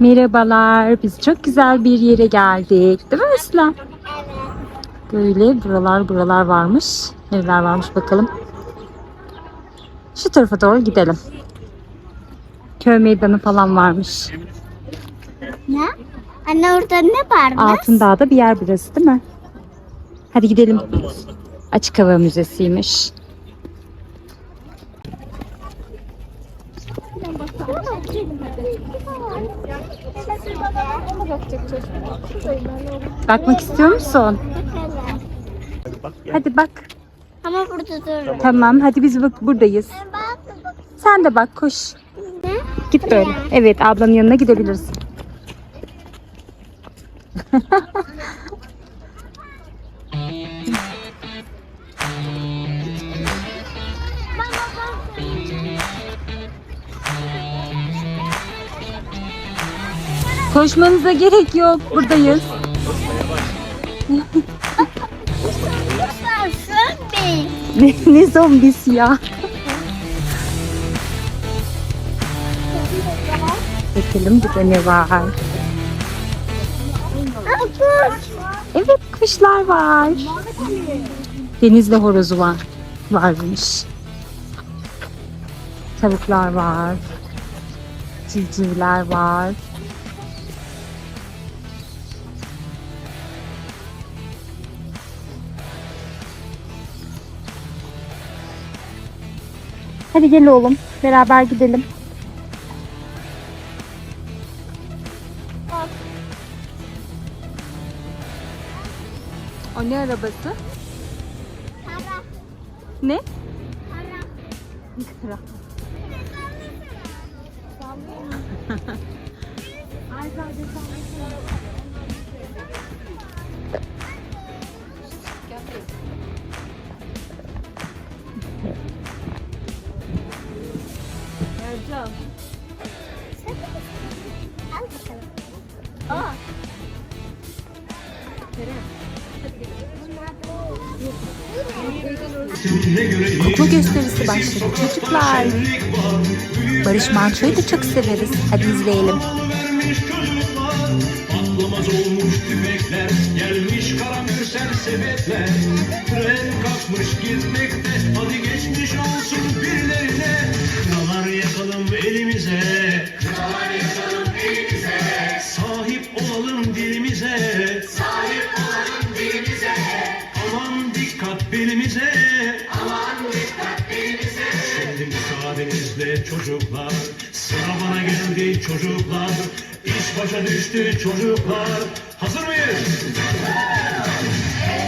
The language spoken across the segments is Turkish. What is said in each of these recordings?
Merhabalar. Biz çok güzel bir yere geldik. Değil mi Aslan? Böyle buralar buralar varmış. Neler varmış bakalım. Şu tarafa doğru gidelim. Köy meydanı falan varmış. Ne? Anne orada ne varmış? Altındağ'da bir yer burası değil mi? Hadi gidelim. Açık hava müzesiymiş. Bakmak istiyor musun? Hadi bak. Ama burada dur. Tamam hadi biz bak buradayız. Sen de bak koş. Ne? Git böyle. Evet ablanın yanına gidebilirsin. Koşmanıza gerek yok. Buradayız. Ne, ne zombisi ya? Bakalım burada ne var? Evet kuşlar var. Denizli horozu var. Varmış. Tavuklar var. Civcivler var. Hadi gel oğlum. Beraber gidelim. O ne arabası? Para. Ne? Para. Kara. Al başladı çocuklar. Barış Manço'yu da çok severiz. Hadi izleyelim. Patlamaz olmuş tüfekler Gelmiş karamürsel sepetler Tren kalkmış gitmekte Hadi geçmiş çocuklar. Sıra bana geldi çocuklar. İş başa düştü çocuklar. Hazır mıyız?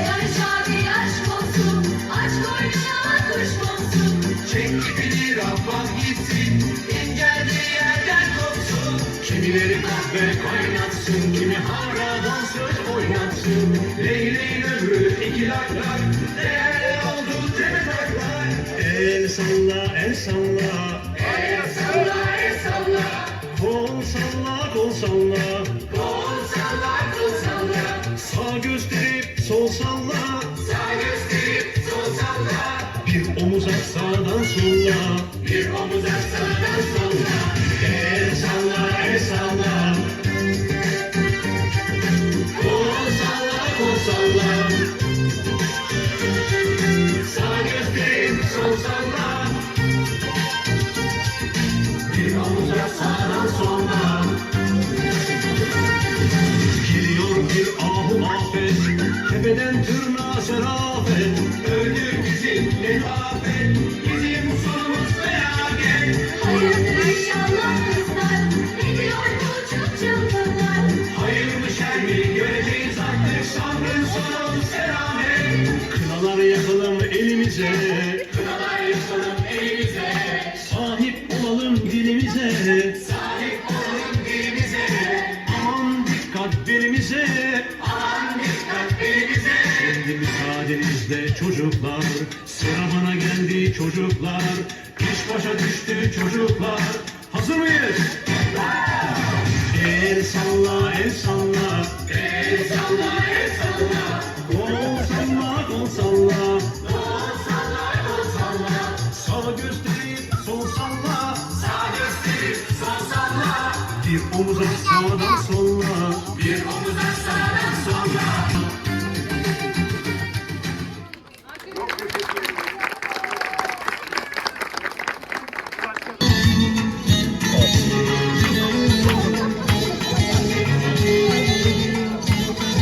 Barış abi aşk olsun, aç koynuna kuş olsun. Çek ipini Rabbam gitsin. İn geldiği yerden kopsun. Kimileri kahve kaynatsın Kimi havradan söz oynatsın. Leyleğin ömrü iki lak Değerli oldu tepe taklak El salla el salla çocuklar İş başa düştü çocuklar Hazır mıyız? El salla, el salla.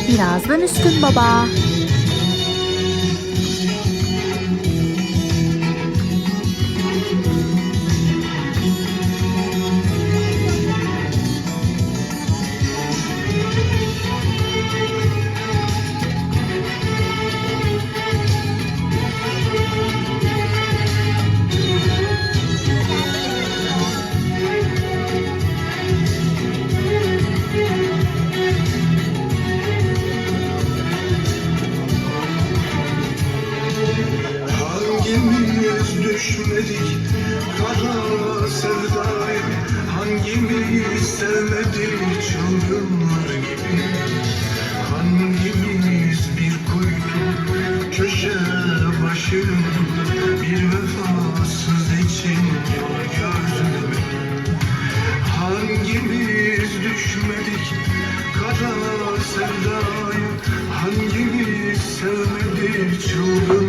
Birazdan üstün baba. Düşmedik kara sevdaya Hangimiz sevmedik çılgınlar gibi? Hangimiz bir kuytu köşe başı? Bir vefasız için yol gözlemek Hangimiz düşmedik kara sevdaya Hangimiz sevmedik çılgınlar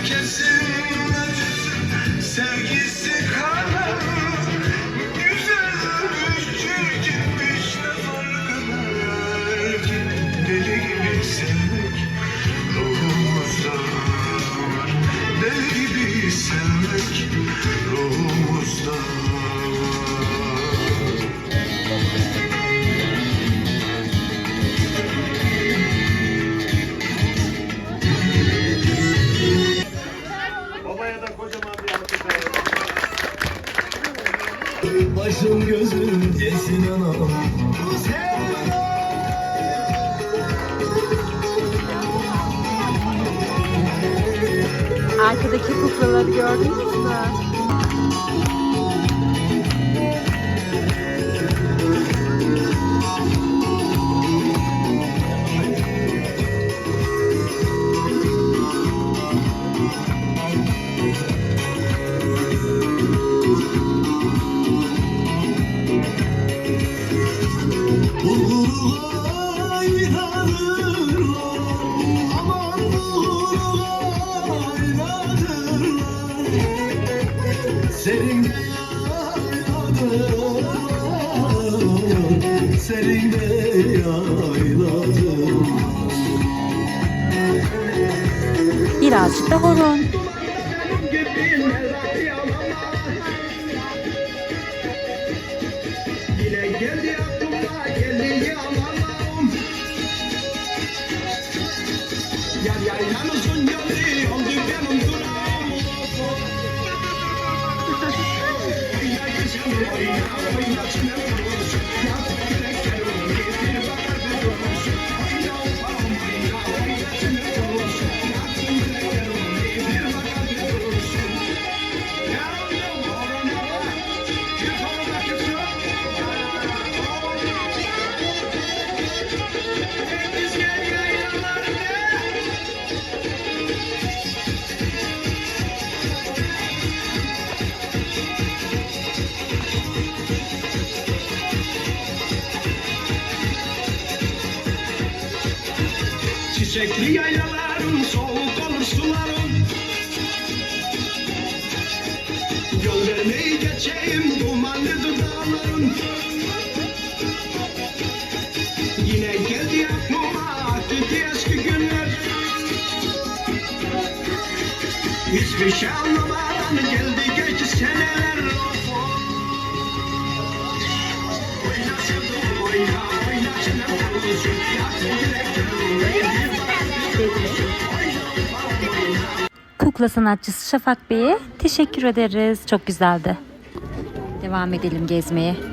Herkesin sevgisi kadar Güzelmiş, çirkinmiş ne farkı var ki? Deli gibi sevmek ruhumuzda var. Gibi sevmek ruhumuzda Başım gözüm yesin anam Bu Arkadaki kuklaları gördünüz mü? Serinde yayladır Birazcık da horon. Oyna oyna Yine Hiçbir şey anlamadan geldi geçti seneler Of, of. Oyna oyna, oyna çenem olsun Kukla sanatçısı Şafak Bey'e teşekkür ederiz. Çok güzeldi. Devam edelim gezmeye.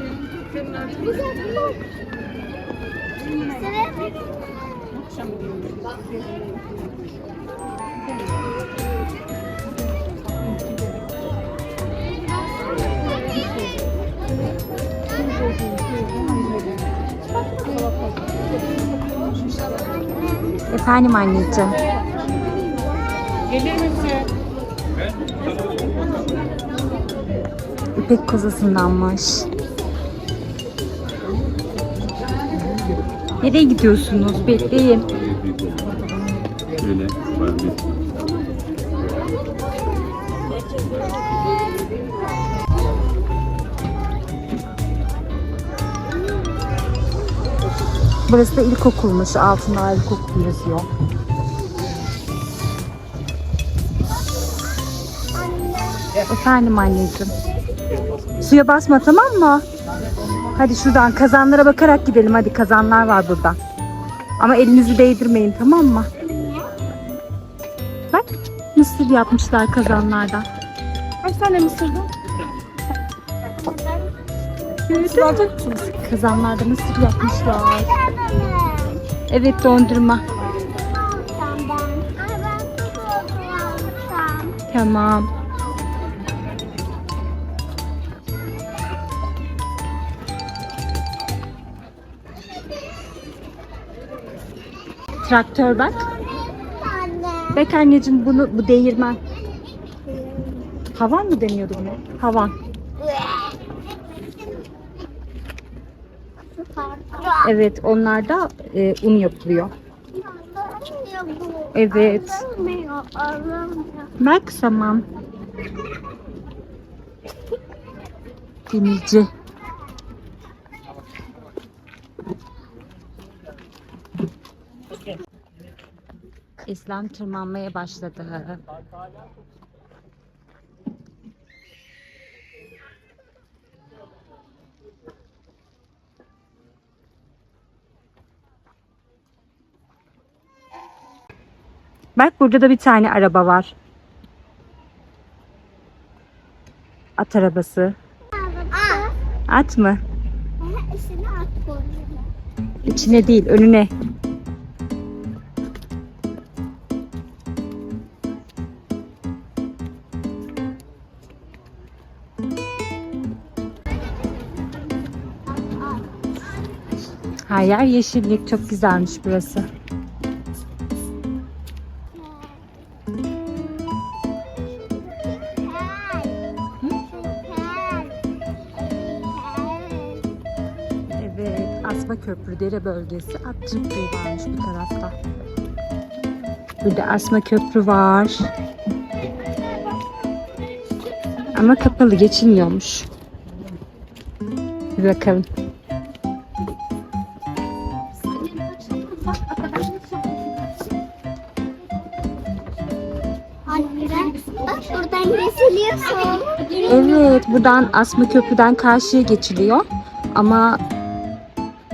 Efendim anneciğim. Gelir misin? İpek kozasındanmış. Nereye gidiyorsunuz? Bekleyin. Öyle var bir. Burası da ilkokulmuş. Altında ilkokul yazıyor. Efendim anneciğim. Suya basma tamam mı? Hadi şuradan kazanlara bakarak gidelim. Hadi kazanlar var burada. Ama elinizi değdirmeyin tamam mı? Bak mısır yapmışlar kazanlardan. Kaç tane mısırdı? Mısır alacak mısınız? Kazanlarda mısır yapmışlar. Evet dondurma. Tamam. Traktör bak. Bak anneciğim bunu bu değirmen. Havan mı deniyordu buna? Havan. Evet onlarda e, un yapılıyor. Evet. Bak saman. Demirci. İslam tırmanmaya başladı. Bak burada da bir tane araba var. At arabası. At mı? İçine değil, önüne. Her yer yeşillik. Çok güzelmiş burası. Evet, Asma Köprü Dere bölgesi. Atçık Köyü varmış bu tarafta. Burada Asma Köprü var. Ama kapalı geçilmiyormuş. Bir bakalım. Buradan Asma Köprü'den karşıya geçiliyor. Ama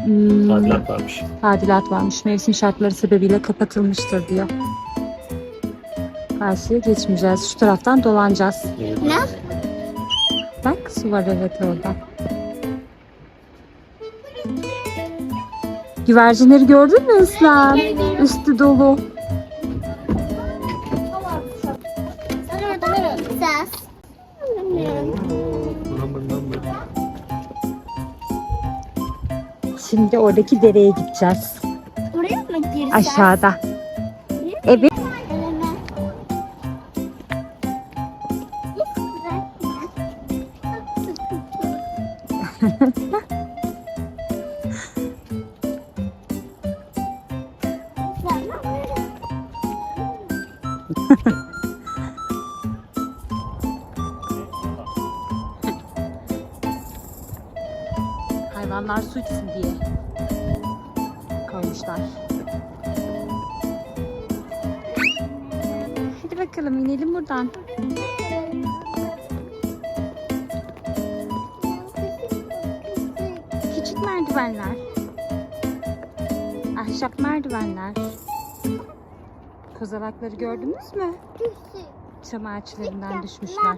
hmm, Tadilat varmış. tadilat varmış. Mevsim şartları sebebiyle kapatılmıştır diyor. Karşıya geçmeyeceğiz. Şu taraftan dolanacağız. Ne? Bak su var evet orada. Güvercinleri gördün mü Islam? Üstü dolu. Şimdi oradaki dereye gideceğiz. Oraya mı gireceğiz? Aşağıda. Evet. Hayvanlar su içsin diye buradan. Küçük merdivenler. Ahşap merdivenler. Kozalakları gördünüz mü? Çam ağaçlarından düşmüşler.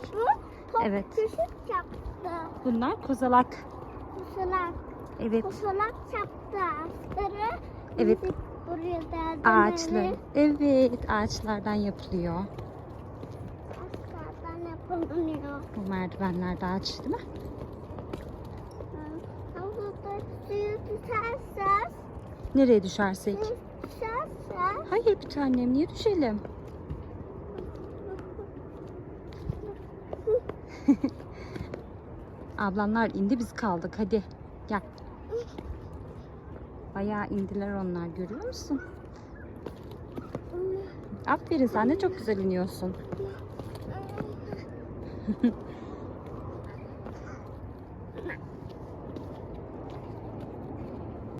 Evet. Bunlar kozalak. Kusulak. Evet. Kusulak yaptı. Asları. Evet. Derdim. Ağaçlar. Evet. Ağaçlardan yapılıyor. Yapılıyor. Bu merdivenler de ağaç değil mi? Havuzda suyu tutarsa, Nereye düşersek. tutarsa Nereye bir tanem? Niye düşelim? Ablanlar indi biz kaldık. Hadi gel. Bayağı indiler onlar görüyor musun? Aferin sen de çok güzel iniyorsun.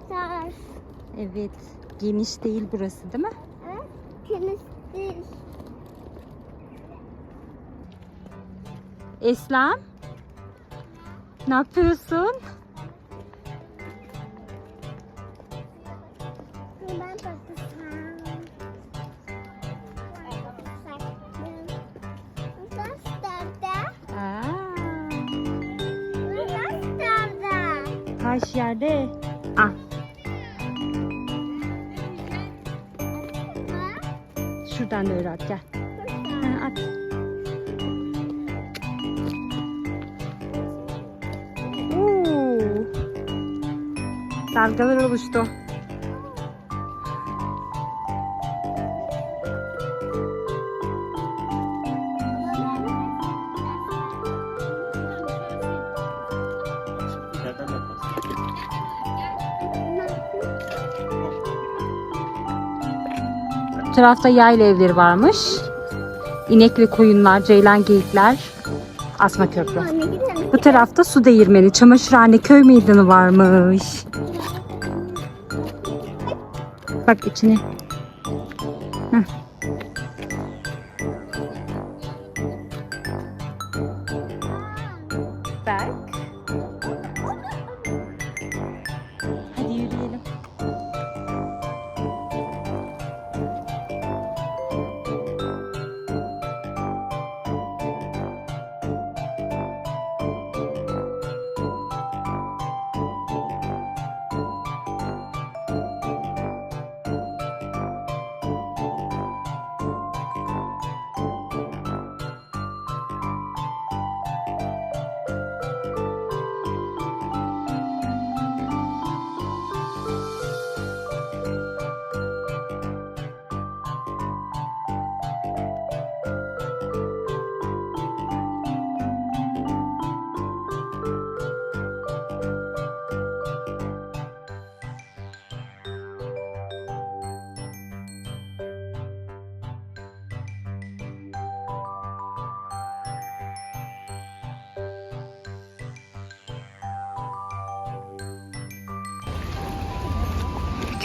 Sar. Evet. Geniş değil burası değil mi? Evet. Tenis değil. Eslem. Ne yapıyorsun? Taş yerde. Ah, şuradan da öyle at gel. Ha, at. Dalgalar oluştu. Tarafta yayla evleri varmış. İnek ve koyunlar, ceylan geyikler. Asma köprü. Bu tarafta su değirmeni, çamaşırhane, köy meydanı varmış. Bak içine.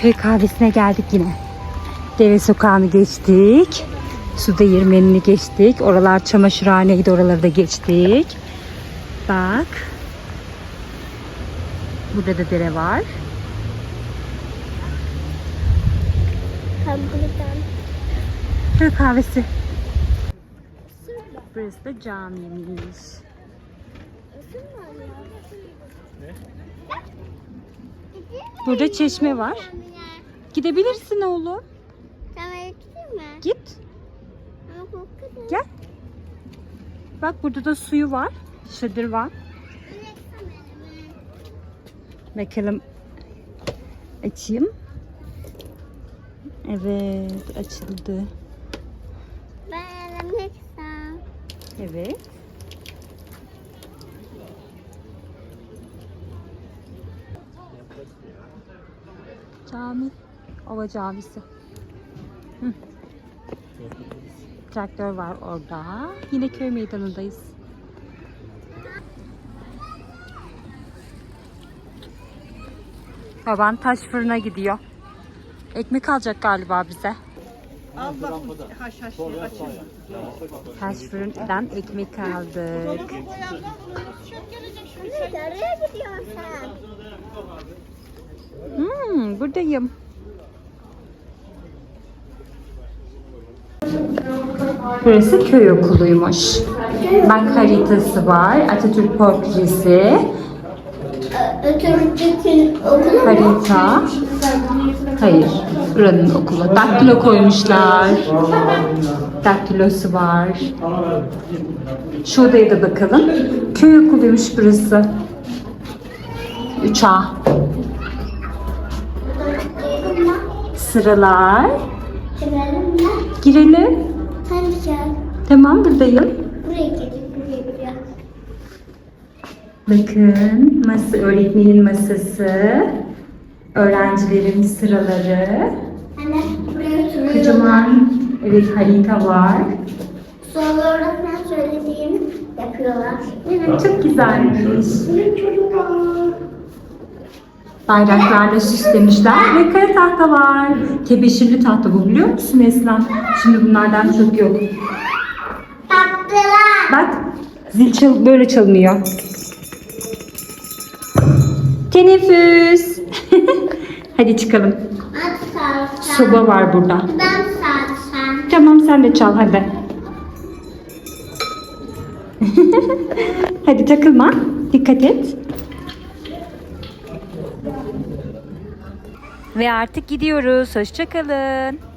Köy kahvesine geldik yine. Deve sokağını geçtik. Su değirmenini geçtik. Oralar çamaşırhaneydi. Oraları da geçtik. Bak. Burada da dere var. Köy kahvesi. Burası da camiymiş. Burada çeşme var. Gidebilirsin oğlum. Tamam gideyim mi? Git. Gel. Bak burada da suyu var. Şadır var. Bakalım. Açayım. Evet açıldı. Ben elemek. Evet. Cami. Ova camisi. Hı. Traktör var orada. Yine köy meydanındayız. Baban taş fırına gidiyor. Ekmek alacak galiba bize. Al bak haş haş açın. Taş fırından ekmek aldık. Nereye gidiyorsun sen? Hmm, buradayım. Burası köy okuluymuş. Bak haritası var, Atatürk portresi, Ötürücükün okulu harita. Hayır, buranın okulu. Daktilo koymuşlar. Daktilosu var. Şu odaya da bakalım. Köy okuluymuş burası. 3A. Sıralar. Çıkalım mı? Girelim. Hadi gel. Tamam buradayım. Buraya gelin. Buraya buraya. Bakın masa, öğretmenin masası. Öğrencilerin sıraları. Anne buraya oturuyorlar. Kocaman evet harita var. Sonra öğretmen söylediğimi yapıyorlar. Evet çok güzelmiş. Bayraklarla süslemişler ve kare tahta var. Tebeşirli tahta bu biliyor musun Eslan? Şimdi bunlardan çok yok. Tatlılar. Bak zil çal böyle çalınıyor. Teneffüs. Hadi çıkalım. Soba var burada. Ben salsa. Tamam sen de çal hadi. hadi takılma. Dikkat et. Ve artık gidiyoruz. Hoşçakalın.